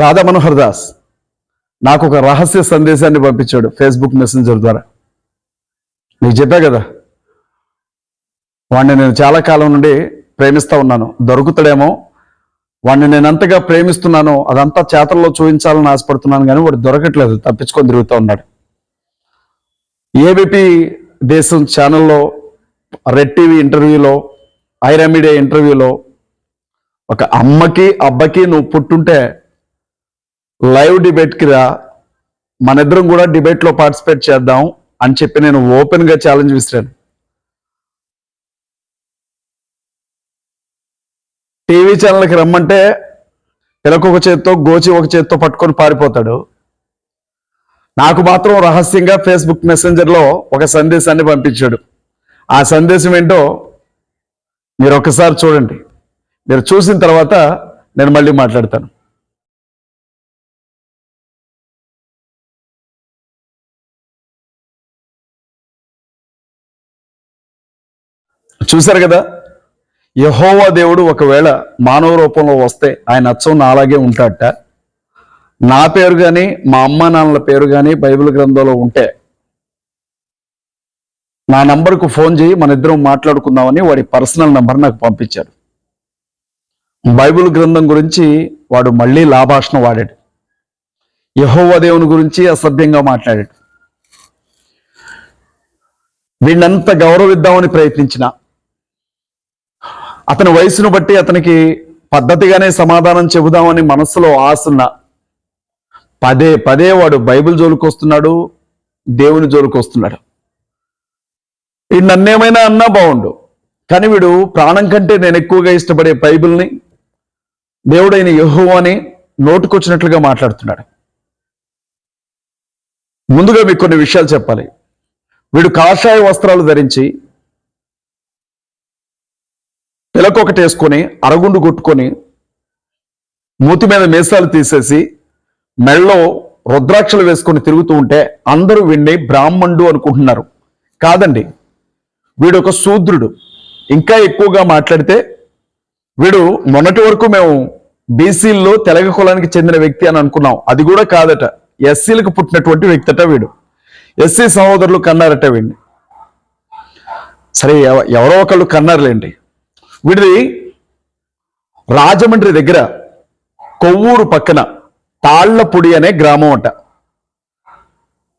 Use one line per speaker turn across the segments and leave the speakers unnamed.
రాధా మనోహర్ దాస్ నాకు ఒక రహస్య సందేశాన్ని పంపించాడు ఫేస్బుక్ మెసెంజర్ ద్వారా. నీకు చెప్పా కదా వాడిని నేను చాలా కాలం నుండి ప్రేమిస్తా ఉన్నాను. దొరుకుతాడేమో వాడిని నేను అంతగా ప్రేమిస్తున్నానో అదంతా చేతల్లో చూపించాలని ఆశపడుతున్నాను కానీ వాడు దొరకట్లేదు తప్పించుకొని తిరుగుతూ ఉన్నాడు. ఏబిపి దేశం ఛానల్లో రెడ్ టీవీ ఇంటర్వ్యూలో ఐరా మీడియా ఇంటర్వ్యూలో ఒక అమ్మకి అబ్బకి నువ్వు పుట్టుంటే లైవ్ డిబేట్కి రా. మన ఇద్దరం కూడా డిబేట్లో పార్టిసిపేట్ చేద్దాం అని చెప్పి నేను ఓపెన్గా ఛాలెంజ్ విసిరాను. టీవీ ఛానల్కి రమ్మంటే పిలకు ఒక చేత్తో గోచి ఒక చేత్తో పట్టుకొని పారిపోతాడు. నాకు మాత్రం రహస్యంగా ఫేస్బుక్ మెసెంజర్లో ఒక సందేశాన్ని పంపించాడు. ఆ సందేశం ఏంటో మీరు ఒకసారి చూడండి. మీరు చూసిన తర్వాత నేను మళ్ళీ మాట్లాడతాను. చూశారు కదా? యహోవా దేవుడు ఒకవేళ మానవ రూపంలో వస్తే ఆయన అచ్చం నాలాగే ఉంటాడట. నా పేరు కానీ మా అమ్మ నాన్నల పేరు కానీ బైబిల్ గ్రంథంలో ఉంటే నా నంబర్కు ఫోన్ చేయి మన ఇద్దరం మాట్లాడుకుందామని వాడి పర్సనల్ నంబర్ నాకు పంపించారు. బైబిల్ గ్రంథం గురించి వాడు మళ్ళీ లాభాషణ వాడాడు. యహోవా దేవుని గురించి అసభ్యంగా మాట్లాడాడు. వీళ్ళంత గౌరవిద్దామని ప్రయత్నించిన అతని వయసును బట్టి అతనికి పద్ధతిగానే సమాధానం చెబుదామని మనస్సులో ఆశున్న. పదే పదే వాడు బైబిల్ జోలుకొస్తున్నాడు దేవుని జోలుకొస్తున్నాడు. ఈ నన్నేమైనా అన్నా బాగుండు. కానీ వీడు ప్రాణం కంటే నేను ఎక్కువగా ఇష్టపడే బైబిల్ని దేవుడైన యహో అని నోటుకొచ్చినట్లుగా మాట్లాడుతున్నాడు. ముందుగా మీకు కొన్ని విషయాలు చెప్పాలి. వీడు కాషాయ వస్త్రాలు ధరించి పిలకొకటి వేసుకొని అరగుండు కొట్టుకొని మూతి మీద మీసాలు తీసేసి మెళ్ళలో రుద్రాక్షలు వేసుకొని తిరుగుతూ ఉంటే అందరూ వీడిని బ్రాహ్మణుడు అనుకుంటున్నారు. కాదండి వీడు ఒక శూద్రుడు. ఇంకా ఎక్కువగా మాట్లాడితే వీడు మొన్నటి వరకు మేము బీసీల్లో తెలగ కులానికి చెందిన వ్యక్తి అని అనుకున్నాం. అది కూడా కాదట. ఎస్సీలకు పుట్టినటువంటి వ్యక్తి అట వీడు. ఎస్సీ సహోదరులు కన్నారట వీడిని సరే ఎవరో ఒకళ్ళు కన్నారులేండి. వీడిది రాజమండ్రి దగ్గర కొవ్వూరు పక్కన తాళ్ళపొడి అనే గ్రామం అంట.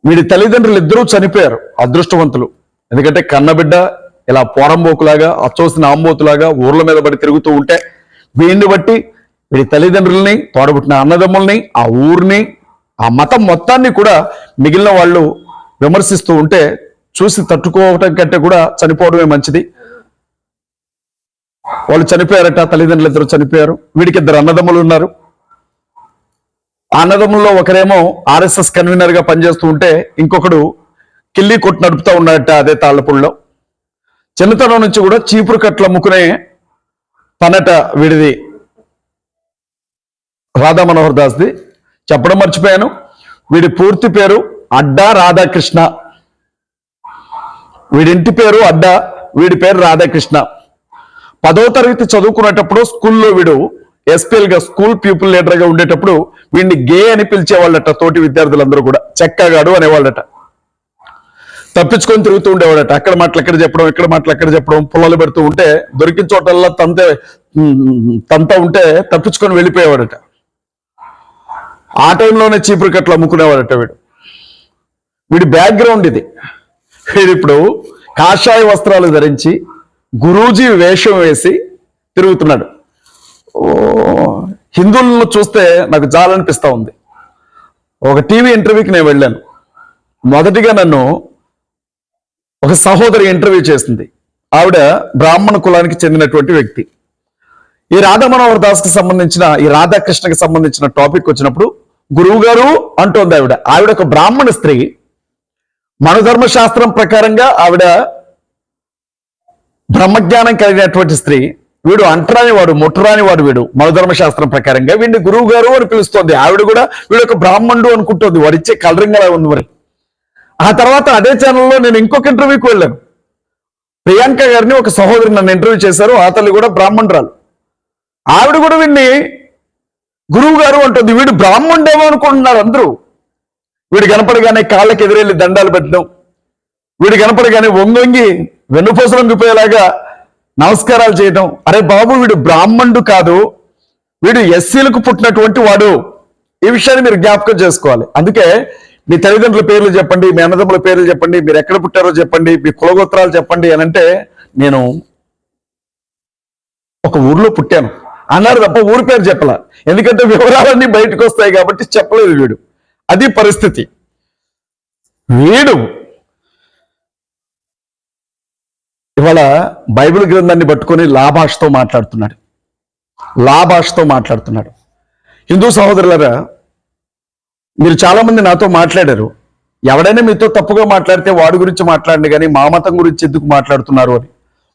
వీడి తల్లిదండ్రులు ఇద్దరూ చనిపోయారు అదృష్టవంతులు. ఎందుకంటే కన్నబిడ్డ ఇలా పోరంబోకులాగా అచ్చోసిన ఆంబోతులాగా ఊర్ల మీద పడి తిరుగుతూ ఉంటే వీడిని బట్టి వీడి తల్లిదండ్రుల్ని తోడబుట్టిన అన్నదమ్ముల్ని ఆ ఊరిని ఆ మతం మొత్తాన్ని కూడా మిగిలిన వాళ్ళు విమర్శిస్తూ ఉంటే చూసి తట్టుకోవటం కంటే కూడా చనిపోవడమే మంచిది. వాళ్ళు చనిపోయారట తల్లిదండ్రులు ఇద్దరు చనిపోయారు. వీడికి ఇద్దరు అన్నదమ్ములు ఉన్నారు. అన్నదమ్ముల్లో ఒకరేమో ఆర్ఎస్ఎస్ కన్వీనర్గా పనిచేస్తూ ఉంటే ఇంకొకడు కిల్లి కొట్టు నడుపుతా ఉన్నాడట అదే తాళ్ళపూడిలో. చిన్నతనం నుంచి కూడా చీపురు కట్లు అమ్ముకునే పనట వీడిది రాధా మనోహర్ దాస్ది. చెప్పడం మర్చిపోయాను. వీడి పూర్తి పేరు అడ్డా రాధాకృష్ణ. వీడింటి పేరు అడ్డా వీడి పేరు రాధాకృష్ణ. పదో తరగతి చదువుకునేటప్పుడు స్కూల్లో వీడు ఎస్పీఎల్గా స్కూల్ పీపుల్ లీడర్గా ఉండేటప్పుడు వీడిని గే అని పిలిచేవాళ్ళట తోటి విద్యార్థులందరూ కూడా చెక్కగాడు అనేవాళ్ళట. తప్పించుకొని తిరుగుతూ ఉండేవాడట అక్కడ మాటలు ఎక్కడ చెప్పడం ఇక్కడ మాటలు ఎక్కడ చెప్పడం పొలాలు పెడుతూ ఉంటే దొరికిన చోటల్లా తంతే తంత ఉంటే తప్పించుకొని వెళ్ళిపోయేవాడట. ఆ టైంలోనే చీపురు కట్లు అమ్ముకునేవాడట వీడు. వీడి బ్యాక్గ్రౌండ్ ఇది. వీడు ఇప్పుడు కాషాయ వస్త్రాలు ధరించి గురూజీ వేషం వేసి తిరుగుతున్నాడు. హిందువులను చూస్తే నాకు జాలనిపిస్తా ఉంది. ఒక టీవీ ఇంటర్వ్యూకి నేను వెళ్ళాను. మొదటిగా నన్ను ఒక సహోదరి ఇంటర్వ్యూ చేసింది. ఆవిడ బ్రాహ్మణ కులానికి చెందినటువంటి వ్యక్తి. ఈ రాధా మనోహర్ సంబంధించిన ఈ రాధాకృష్ణకి సంబంధించిన టాపిక్ వచ్చినప్పుడు గురువు గారు అంటోంది ఆవిడ. ఆవిడ ఒక బ్రాహ్మణ స్త్రీ. మనధర్మ శాస్త్రం ప్రకారంగా ఆవిడ బ్రహ్మజ్ఞానం కలిగినటువంటి స్త్రీ వీడు అంటరాని వాడు ముట్టరాని వాడు. వీడు మనధర్మ శాస్త్రం ప్రకారంగా వీడిని గురువు గారు అని పిలుస్తోంది. ఆవిడ కూడా వీడు ఒక బ్రాహ్మణుడు అనుకుంటుంది. వాడిచ్చే కలరింగ్ అలా ఉంది మరి. ఆ తర్వాత అదే ఛానల్లో నేను ఇంకొక ఇంటర్వ్యూకి వెళ్ళాను. ప్రియాంక గారిని ఒక సహోదరి నన్ను ఇంటర్వ్యూ చేశారు. ఆ తల్లి కూడా బ్రాహ్మణురాలు. ఆవిడ కూడా వీడిని గురువు గారు అంటుంది. వీడు బ్రాహ్మణుడేమో అనుకుంటున్నారు అందరూ. వీడు కనపడగానే కాళ్ళకి ఎదురెళ్ళి దండాలు పెట్టడం. వీడు కనపడగానే వంగొంగి వెన్నుపూసలు వంగిపోయేలాగా నమస్కారాలు చేయడం అరే బాబు వీడు బ్రాహ్మణుడు కాదు. వీడు ఎస్సీలకు పుట్టినటువంటి వాడు. ఈ విషయాన్ని మీరు జ్ఞాపకం చేసుకోవాలి. అందుకే మీ తల్లిదండ్రుల పేర్లు చెప్పండి మీ అన్నదమ్ముల పేర్లు చెప్పండి మీరు ఎక్కడ పుట్టారో చెప్పండి మీ కులగోత్రాలు చెప్పండి అని అంటే నేను ఒక ఊర్లో పుట్టాను. అన్నారు తప్ప ఊరి పేరు చెప్పలా. ఎందుకంటే వివరాలన్నీ బయటకు వస్తాయి కాబట్టి చెప్పలేదు వీడు. అది పరిస్థితి. వీడు ఇవాళ బైబిల్ గ్రంథాన్ని పట్టుకొని లాభాషతో మాట్లాడుతున్నాడు. లాభాషతో మాట్లాడుతున్నాడు. హిందూ సహోదరులరా మీరు చాలామంది నాతో మాట్లాడారు. ఎవడైనా మీతో తప్పుగా మాట్లాడితే వాడి గురించి మాట్లాడండి కానీ మా మతం గురించి ఎందుకు మాట్లాడుతున్నారు అని.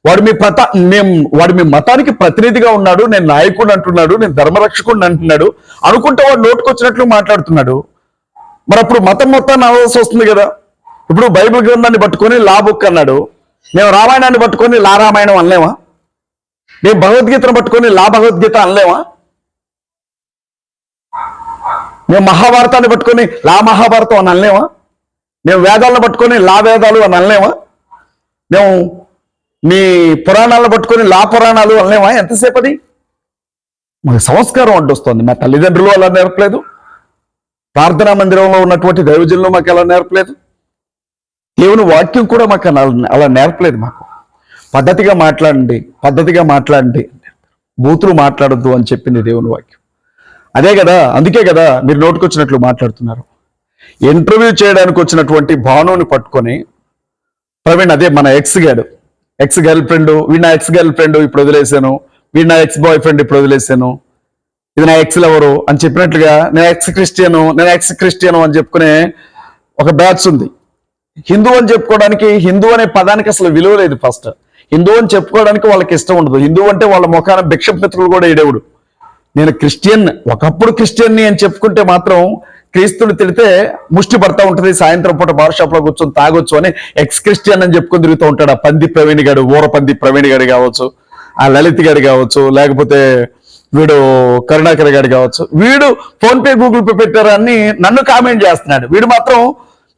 వాడు మీ ప్రత మేము వాడు మీ మతానికి ప్రతినిధిగా ఉన్నాడు నేను నాయకుడు అంటున్నాడు నేను ధర్మరక్షకుడిని అంటున్నాడు అనుకుంటే వాడు నోటుకొచ్చినట్లు మాట్లాడుతున్నాడు. మరి అప్పుడు మతం మొత్తాన్ని అనాల్సి వస్తుంది కదా. ఇప్పుడు బైబిల్ గ్రంథాన్ని పట్టుకొని లాబుక్ అన్నాడు. మేము రామాయణాన్ని పట్టుకొని లా రామాయణం అనలేమా? మేము భగవద్గీతను పట్టుకొని లా భగవద్గీత అనలేమా? మేము మహాభారతాన్ని పట్టుకొని లా మహాభారతం అని అనలేమా? మేము వేదాలను పట్టుకొని లా వేదాలు అని అనలేమా? మేము మీ పురాణాలను పట్టుకొని లా పురాణాలు అనలేమా? ఎంతసేపు అది మాకు సంస్కారం అడ్డొస్తుంది. మా తల్లిదండ్రులు అలా నేర్పలేదు. ప్రార్థనా మందిరంలో ఉన్నటువంటి దైవజనులు మాకు ఎలా నేర్పలేదు. దేవుని వాక్యం కూడా మాకు అలా నేర్పలేదు మాకు. పద్ధతిగా మాట్లాడండి పద్ధతిగా మాట్లాడండి. బూతులు మాట్లాడొద్దు అని చెప్పింది దేవుని వాక్యం. అదే కదా అందుకే కదా మీరు నోటుకొచ్చినట్లు మాట్లాడుతున్నారు. ఇంటర్వ్యూ చేయడానికి వచ్చినటువంటి భానుని పట్టుకొని ప్రవీణ్ అదే మన ఎక్స్ గాడు. ఎక్స్ గర్ల్ ఫ్రెండ్ వీడు నా ఎక్స్ గర్ల్ ఫ్రెండ్ ఇప్పుడు వదిలేశాను. వీడు నా ఎక్స్ బాయ్ ఫ్రెండ్ ఇప్పుడు వదిలేశాను. ఇది నా ఎక్స్ లవరు అని చెప్పినట్లుగా నేను ఎక్స్ క్రిస్టియను నేను ఎక్స్ క్రిస్టియను అని చెప్పుకునే ఒక బ్యాచ్ ఉంది. హిందూ అని చెప్పుకోవడానికి హిందూ అనే పదానికి అసలు విలువ లేదు ఫస్ట్ హిందూ అని చెప్పుకోవడానికి వాళ్ళకి ఇష్టం ఉండదు. హిందూ అంటే వాళ్ళ ముఖాన భిక్షమిత్రులు కూడా ఏడేవుడు నేను క్రిస్టియన్ ఒకప్పుడు క్రిస్టియన్ని అని చెప్పుకుంటే మాత్రం క్రీస్తుని తిడితే ముష్టి పడతా ఉంటుంది సాయంత్రం పూట బార్ కూర్చొని తాగొచ్చు అని ఎక్స్ క్రిస్టియన్ అని చెప్పుకొని తిరుగుతూ ఉంటాడు. ఆ పంది ప్రవీణ్ గాడు ఊర పంది ప్రవీణ్ గాడు కావచ్చు ఆ లలిత్ గడు కావచ్చు లేకపోతే వీడు కరుణాకర్ గారు కావచ్చు. వీడు ఫోన్ పే గూగుల్ పే పెట్టారని నన్ను కామెంట్ చేస్తున్నాడు. వీడు మాత్రం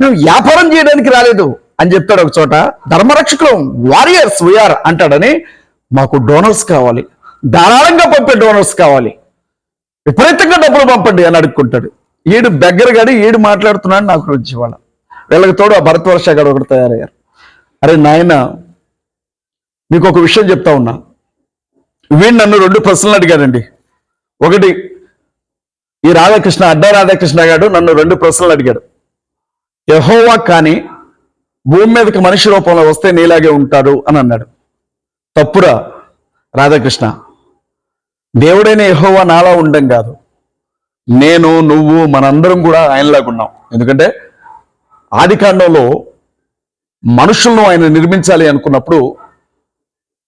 మేము వ్యాపారం చేయడానికి రాలేదు అని చెప్తాడు ఒక చోట. ధర్మరక్షకులు వారియర్స్ వీఆర్ అంటాడని మాకు డోనర్స్ కావాలి. ధారాళంగా పంపే డోనర్స్ కావాలి. విపరీతంగా డబ్బులు పంపండి అని అడుక్కుంటాడు. ఈడు దగ్గరగాడి ఈడు మాట్లాడుతున్నాడు నాకు గురించి వాళ్ళ వీళ్ళకి తోడు ఆ భరతవర్ష గడు ఒకటి తయారయ్యారు. అరే నాయన మీకు ఒక విషయం చెప్తా ఉన్నా. వీడు నన్ను రెండు ప్రశ్నలు అడిగాడండి. ఒకటి ఈ రాధాకృష్ణ అడ్డా రాధాకృష్ణ గారు నన్ను రెండు ప్రశ్నలు అడిగాడు. యహోవా కానీ భూమి మీదకి మనిషి రూపంలో వస్తే నీలాగే ఉంటాడు అని అన్నాడు. తప్పురా రాధాకృష్ణ. దేవుడైన యహోవా నాలా ఉండం కాదు. నేను నువ్వు మనందరం కూడా ఆయనలాగా ఉన్నాం. ఎందుకంటే ఆది కాండంలో మనుషులను ఆయన నిర్మించాలి అనుకున్నప్పుడు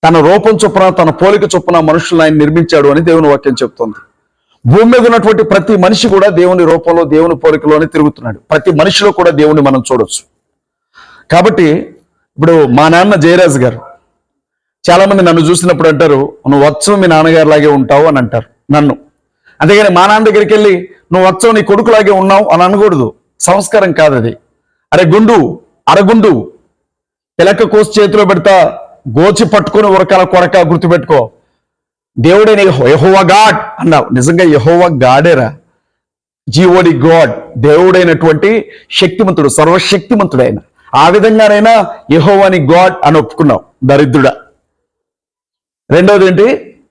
తన రూపం చొప్పున తన పోలిక చొప్పున మనుషులను ఆయన నిర్మించాడు అని దేవుని వాక్యం చెప్తోంది. భూమి మీద ఉన్నటువంటి ప్రతి మనిషి కూడా దేవుని రూపంలో దేవుని పోలికలోనే తిరుగుతున్నాడు. ప్రతి మనిషిలో కూడా దేవుని మనం చూడొచ్చు. కాబట్టి ఇప్పుడు మా నాన్న జయరాజ్ గారు చాలా మంది నన్ను చూసినప్పుడు అంటారు నువ్వు వచ్చం మీ నాన్నగారు లాగే ఉంటావు అని అంటారు నన్ను. అంతేగాని మా నాన్న దగ్గరికి వెళ్ళి నువ్వు వచ్చం నీ కొడుకులాగే ఉన్నావు అని అనకూడదు. సంస్కారం కాదు అది. అరే గుండు అరగుండు పిలక కోసి చేతిలో పెడతా గోచి పట్టుకుని ఉరకాల కొరక గుర్తుపెట్టుకో. దేవుడైన యహోవా గాడ్ అన్నావు. నిజంగా యహోవా గాడేరా? జీవోడి గాడ్ దేవుడైనటువంటి శక్తిమంతుడు సర్వశక్తిమంతుడు ఆయన ఆ విధంగానైనా యహోవాని గాడ్ అని ఒప్పుకున్నావు దరిద్రుడా. రెండోది ఏంటి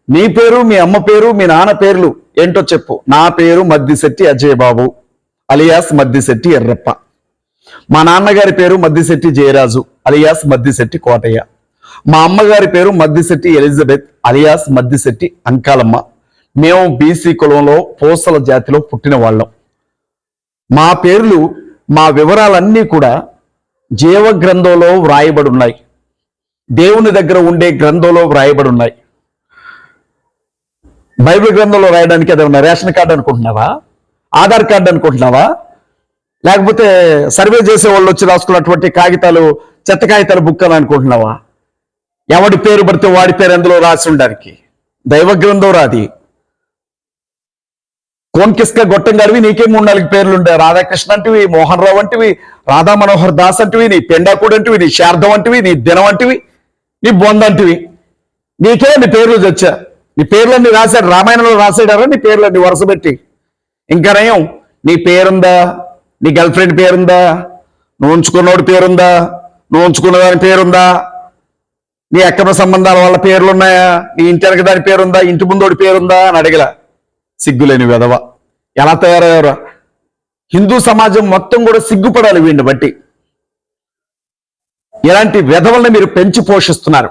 నీ పేరు మీ అమ్మ పేరు మీ నాన్న పేర్లు ఏంటో చెప్పు. నా పేరు మద్దిశెట్టి అజయ్ బాబు అలియాస్ మద్దిశెట్టి ఎర్రప్ప. మా నాన్నగారి పేరు మద్దిశెట్టి జయరాజు అలియాస్ మద్దిశెట్టి కోటయ్య. మా అమ్మగారి పేరు మద్దిశెట్టి ఎలిజబెత్ అలియాస్ మద్దిశెట్టి అంకాలమ్మ. మేము బీసీ కులంలో పోసల జాతిలో పుట్టిన వాళ్ళం. మా పేర్లు మా వివరాలన్నీ కూడా జీవ గ్రంథంలో వ్రాయబడి ఉన్నాయి దేవుని దగ్గర ఉండే గ్రంథంలో వ్రాయబడి ఉన్నాయి బైబిల్ గ్రంథంలో రాయడానికి ఏదైనా రేషన్ కార్డు అనుకుంటున్నావా? ఆధార్ కార్డు అనుకుంటున్నావా? లేకపోతే సర్వే చేసే వాళ్ళు వచ్చి రాసుకున్నటువంటి కాగితాలు చెత్త కాగితాలు బుక్ అని అనుకుంటున్నావా? ఎవడి పేరు పడితే వాడి పేరు అందులో రాసి ఉండడానికి. దైవ గ్రంథం రాది కోన్కిస్క గొట్టంగాడివి నీకే మూడు నాలుగు పేర్లు ఉండే. రాధాకృష్ణ అంటివి మోహన్ రావు అంటివి రాధా మనోహర్ దాస్ అంటివి నీ పెండాకుడు అంటివి నీ శారదం అంటివి నీ దినం అంటివి నీ బొంద అంటివి. నీకే నీ పేర్లు చచ్చా. నీ పేర్లన్నీ రాశాడు. రామాయణంలో రాసాడారా? నీ పేర్లన్నీ వరుస పెట్టి. ఇంకా నయం. నీ పేరుందా? నీ గర్ల్ ఫ్రెండ్ పేరుందా? నువ్వు ఉంచుకున్నోడి పేరుందా? నువ్వు ఉంచుకున్న దాని పేరుందా? నీ అక్రమ సంబంధాల వాళ్ళ పేర్లు ఉన్నాయా నీ ఇంటి వెనక దాని పేరుందా? ఇంటి ముందోడి పేరుందా? అని అడిగిలా. సిగ్గులేని విధవ. ఎలా తయారయ్యారు హిందూ సమాజం మొత్తం కూడా సిగ్గుపడాలి వీడిని బట్టి. ఇలాంటి విధవల్ని మీరు పెంచి పోషిస్తున్నారు.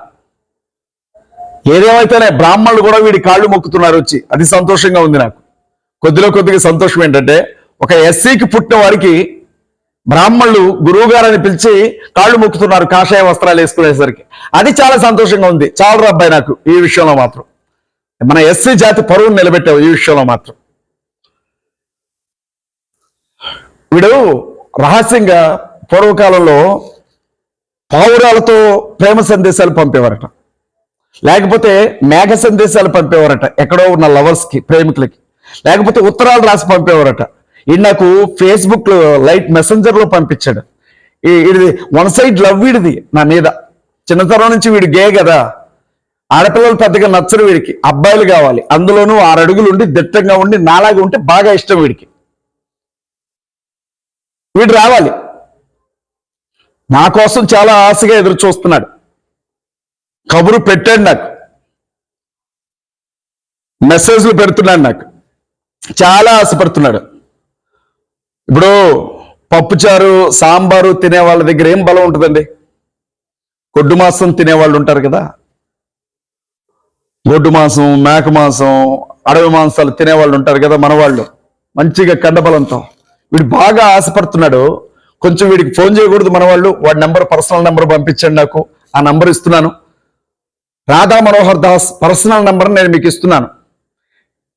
ఏదేమైతేనే బ్రాహ్మణులు కూడా వీడి కాళ్ళు మొక్కుతున్నారు వచ్చి. అది సంతోషంగా ఉంది నాకు. కొద్దిలో కొద్దిగా సంతోషం ఏంటంటే ఒక ఎస్సీకి పుట్టిన వారికి బ్రాహ్మణులు గురువు గారని పిలిచి కాళ్ళు మొక్కుతున్నారు కాషాయ వస్త్రాలు వేసుకునేసరికి. అది చాలా సంతోషంగా ఉంది. చాలా అబ్బాయి నాకు ఈ విషయంలో మాత్రం. మన ఎస్సీ జాతి పరువును నిలబెట్టావు ఈ విషయంలో మాత్రం. వీడు రహస్యంగా పూర్వకాలంలో పావురాలతో ప్రేమ సందేశాలు పంపేవారట. లేకపోతే మేఘ సందేశాలు పంపేవారట. ఎక్కడో ఉన్న లవర్స్కి ప్రేమికులకి. లేకపోతే ఉత్తరాలు రాసి పంపేవారట. ఇది నాకు ఫేస్బుక్లో లైట్ మెసెంజర్లో పంపించాడు. ఈ- ఇది వన్ సైడ్ లవ్ వీడిది నా మీద. చిన్నతనం నుంచి వీడు గే కదా. ఆడపిల్లలు పెద్దగా నచ్చరు వీడికి. అబ్బాయిలు కావాలి. అందులోనూ ఆరు అడుగులు ఉండి దిట్టంగా ఉండి నాలాగా ఉంటే బాగా ఇష్టం వీడికి. వీడు రావాలి. నా కోసం చాలా ఆశగా ఎదురు చూస్తున్నాడు. కబురు పెట్టాడు నాకు. మెసేజ్లు పెడుతున్నాడు నాకు. చాలా ఆశపడుతున్నాడు. ఇప్పుడు పప్పుచారు సాంబారు తినే వాళ్ళ దగ్గర ఏం బలం ఉంటుందండి? గొడ్డు మాంసం తినేవాళ్ళు ఉంటారు కదా? గొడ్డు మాంసం మేక మాంసం అడవి మాంసాలు తినేవాళ్ళు ఉంటారు కదా మనవాళ్ళు మంచిగా కండబలంతో. వీడు బాగా ఆశపడుతున్నాడు. కొంచెం వీడికి ఫోన్ చేయకూడదు మనవాళ్ళు వాడి నెంబర్ పర్సనల్ నెంబర్ పంపించండి నాకు. ఆ నెంబర్ ఇస్తున్నాను. రాధా మనోహర్ దాస్ పర్సనల్ నెంబర్ నేను మీకు ఇస్తున్నాను.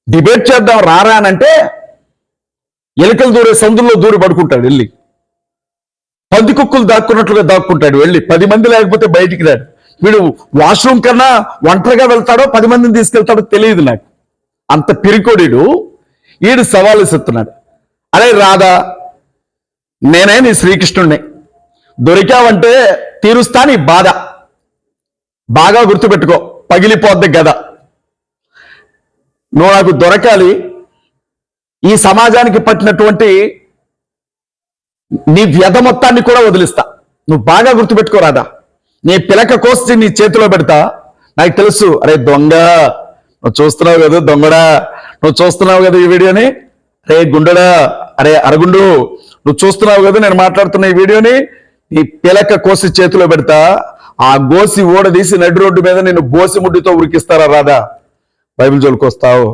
డిబేట్ చేద్దాం రారా అంటే ఎలుకలు దూరే సందుల్లో దూరి పడుకుంటాడు వెళ్ళి. పది కుక్కలు దాక్కున్నట్లుగా దాక్కుంటాడు వెళ్ళి. పది మంది లేకపోతే బయటికి రాడు. వీడు వాష్రూమ్ కన్నా ఒంటరిగా వెళ్తాడో పది మందిని తీసుకెళ్తాడో తెలియదు నాకు. అంత పిరికోడీడు. ఈడు సవాలు ఇస్తున్నాడు అరే రాధా నేనే నీ శ్రీకృష్ణుణ్ణి. దొరికావంటే తీరుస్తా నీ బాధ. బాగా గుర్తుపెట్టుకో. పగిలిపోద్ది గద. నువ్వు నాకు దొరకాలి ఈ సమాజానికి పట్టినటువంటి నీ వ్యధ మొత్తాన్ని కూడా వదిలిస్తా. నువ్వు బాగా గుర్తుపెట్టుకోరాదా నీ పిలక కోసి నీ చేతిలో పెడతా. నాకు తెలుసు అరే దొంగ నువ్వు చూస్తున్నావు కదా దొంగడా నువ్వు చూస్తున్నావు కదా ఈ వీడియోని? అరే గుండెడా అరే అరగుండు నువ్వు చూస్తున్నావు కదా నేను మాట్లాడుతున్న ఈ వీడియోని? నీ పిలక కోసి చేతిలో పెడతా. ఆ గోసి ఓడదీసి నడి రోడ్డు మీద నేను బోసి ముడ్డితో ఉరికిస్తారా రాదా బైబిల్ జోలికి వస్తావు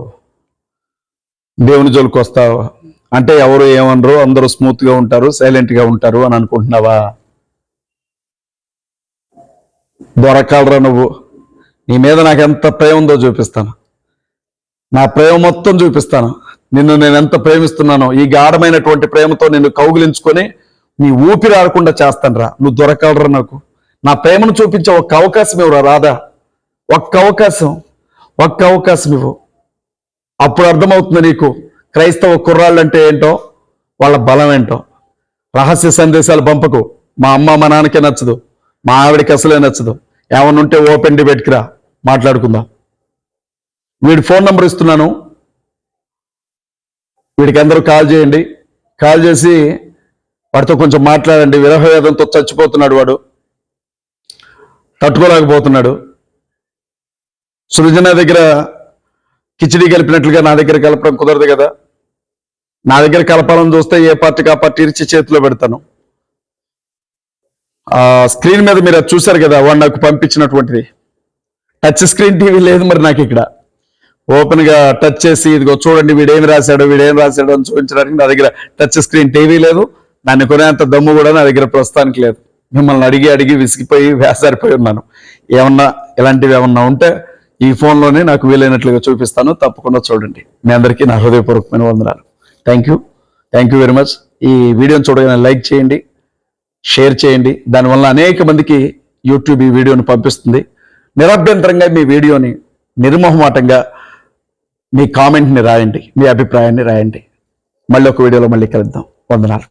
దేవుని జోలికి వస్తావా? అంటే ఎవరు ఏమనరు? అందరూ స్మూత్గా ఉంటారు సైలెంట్గా ఉంటారు అని అనుకుంటున్నావా? దొరకాలరా నువ్వు. నీ మీద నాకు ఎంత ప్రేమ ఉందో చూపిస్తాను. నా ప్రేమ మొత్తం చూపిస్తాను. నిన్ను నేను ఎంత ప్రేమిస్తున్నానో ఈ గాఢమైనటువంటి ప్రేమతో నిన్ను కౌగులించుకొని నీ ఊపిరి ఆడకుండా చేస్తాను రా నువ్వు దొరకాలరా నాకు. నా ప్రేమను చూపించే ఒక్క అవకాశం ఇవ్వరా రాదా ఒక్క అవకాశం. ఒక్క అవకాశం ఇవ్వు. అప్పుడు అర్థమవుతుంది నీకు క్రైస్తవ కుర్రాళ్ళు అంటే ఏంటో వాళ్ళ బలం ఏంటో. రహస్య సందేశాలు పంపకు. మా అమ్మ మా నాన్నకే నచ్చదు. మా ఆవిడకి అసలే నచ్చదు. ఏమన్నా ఉంటే ఓపెన్ డిబేట్కి రా. మాట్లాడుకుందాం. వీడి ఫోన్ నంబర్ ఇస్తున్నాను. వీడికి అందరూ కాల్ చేయండి. కాల్ చేసి వాడితో కొంచెం మాట్లాడండి. విరహవేదంతో చచ్చిపోతున్నాడు వాడు. తట్టుకోలేకపోతున్నాడు. సృజన దగ్గర కిచిడి కలిపినట్లుగా నా దగ్గర కలపడం కుదరదు కదా. నా దగ్గర కలపాలని చూస్తే ఏ పార్టీకి ఆ పార్టీ ఇచ్చి చేతిలో పెడతాను. ఆ స్క్రీన్ మీద మీరు అది చూశారు కదా వాడు నాకు పంపించినటువంటిది. టచ్ స్క్రీన్ టీవీ లేదు మరి నాకు ఇక్కడ. ఓపెన్గా టచ్ చేసి ఇదిగో చూడండి వీడేం రాశాడు వీడేం రాశాడు అని చూపించడానికి నా దగ్గర టచ్ స్క్రీన్ టీవీ లేదు. దాన్ని కొనేంత దమ్ము కూడా నా దగ్గర ప్రస్తుతానికి లేదు. మిమ్మల్ని అడిగి అడిగి విసిగిపోయి వేసారిపోయి ఉన్నాను. ఏమన్నా ఇలాంటివి ఏమన్నా ఉంటే ఈ ఫోన్లోనే నాకు వీలైనట్లుగా చూపిస్తాను. తప్పకుండా చూడండి. మీ అందరికీ నా హృదయపూర్వకమైన వందనాలు. Thank you thank you very much ఈ వీడియోని చూడగానే లైక్ చేయండి షేర్ చేయండి. దానివల్ల అనేక మందికి యూట్యూబ్ ఈ వీడియోని పంపిస్తుంది. నిరభ్యంతరంగా మీ వీడియోని నిర్మోహమాటంగా మీ కామెంట్ని రాయండి మీ అభిప్రాయాన్ని రాయండి. మళ్ళీ ఒక వీడియోలో మళ్ళీ కలుద్దాం. వందనాలు.